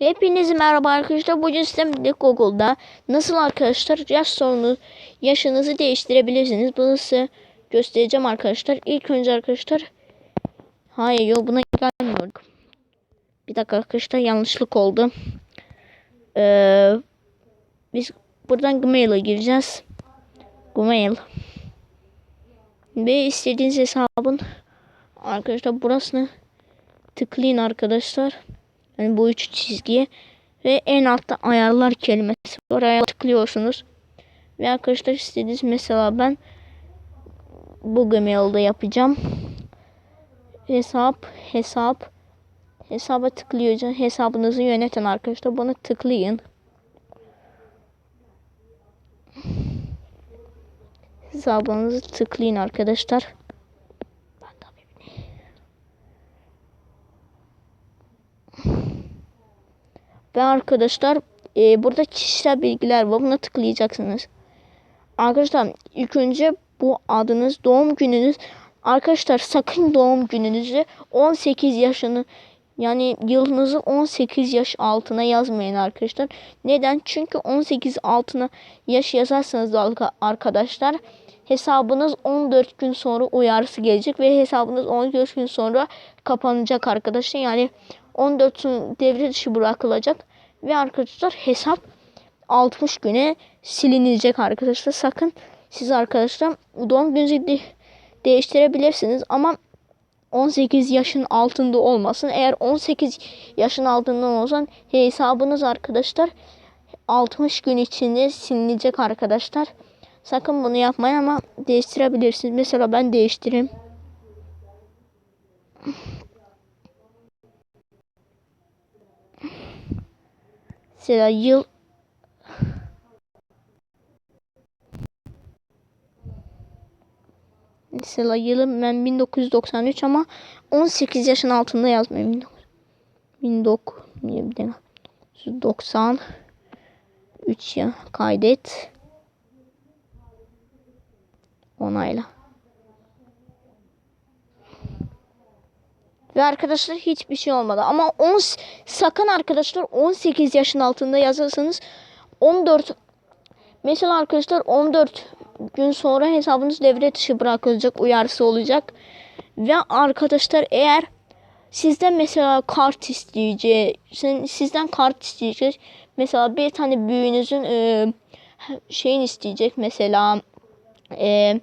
Hepinize merhaba arkadaşlar. Bugün sistemde Google'da nasıl arkadaşlar yaş sorunu yaşınızı değiştirebilirsiniz. Bunu size göstereceğim arkadaşlar. İlk önce arkadaşlar hayır yok buna gelmiyorduk. Bir dakika arkadaşlar yanlışlık oldu. Ee, biz buradan Gmail'a gireceğiz. Gmail. Ve istediğiniz hesabın arkadaşlar burasını tıklayın arkadaşlar. Yani bu üç çizgiye ve en altta ayarlar kelimesi var. Ayar tıklıyorsunuz. Ve arkadaşlar istediğiniz mesela ben bu Gmail'da yapacağım. Hesap, hesap, hesaba tıklayacağım. Hesabınızı yöneten arkadaşlar buna tıklayın. Hesabınızı tıklayın arkadaşlar. Ve arkadaşlar e, burada kişisel bilgiler var. Buna tıklayacaksınız. Arkadaşlar ilk önce bu adınız, doğum gününüz. Arkadaşlar sakın doğum gününüzü 18 yaşını yani yılınızı 18 yaş altına yazmayın arkadaşlar. Neden? Çünkü 18 altına yaş yazarsanız arkadaşlar hesabınız 14 gün sonra uyarısı gelecek ve hesabınız 14 gün sonra kapanacak arkadaşlar. Yani 14 gün devre dışı bırakılacak ve arkadaşlar hesap 60 güne silinecek arkadaşlar. Sakın siz arkadaşlar doğum gününüzü de değiştirebilirsiniz ama 18 yaşın altında olmasın. Eğer 18 yaşın altında olsan hesabınız arkadaşlar 60 gün içinde silinecek arkadaşlar. Sakın bunu yapmayın ama değiştirebilirsiniz. Mesela ben değiştireyim. Mesela yıl Mesela yılım ben 1993 ama 18 yaşın altında yazmayayım. 1993 ya kaydet onayla. Ve arkadaşlar hiçbir şey olmadı. Ama 10 sakın arkadaşlar 18 yaşın altında yazarsanız 14 mesela arkadaşlar 14 gün sonra hesabınız devre dışı bırakılacak uyarısı olacak. Ve arkadaşlar eğer sizden mesela kart isteyecek, sizden kart isteyecek. Mesela bir tane büyüğünüzün e, şeyin isteyecek mesela e,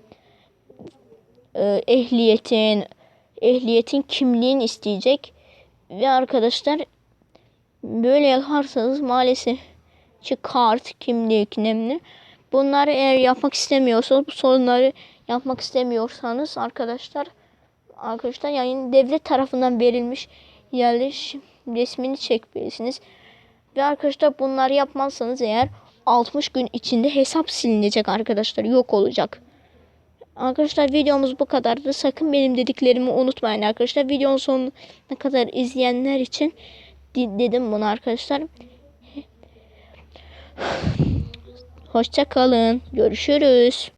e, ehliyetin ehliyetin kimliğini isteyecek. Ve arkadaşlar böyle yaparsanız maalesef kart, kimlik, nemli bunları eğer yapmak istemiyorsanız bu sorunları yapmak istemiyorsanız arkadaşlar arkadaşlar yani devlet tarafından verilmiş yerleşim resmini çekmelisiniz. Ve arkadaşlar bunları yapmazsanız eğer 60 gün içinde hesap silinecek arkadaşlar yok olacak. Arkadaşlar videomuz bu kadardı. Sakın benim dediklerimi unutmayın arkadaşlar. Videonun sonuna kadar izleyenler için dedim bunu arkadaşlar. Hoşça kalın. Görüşürüz.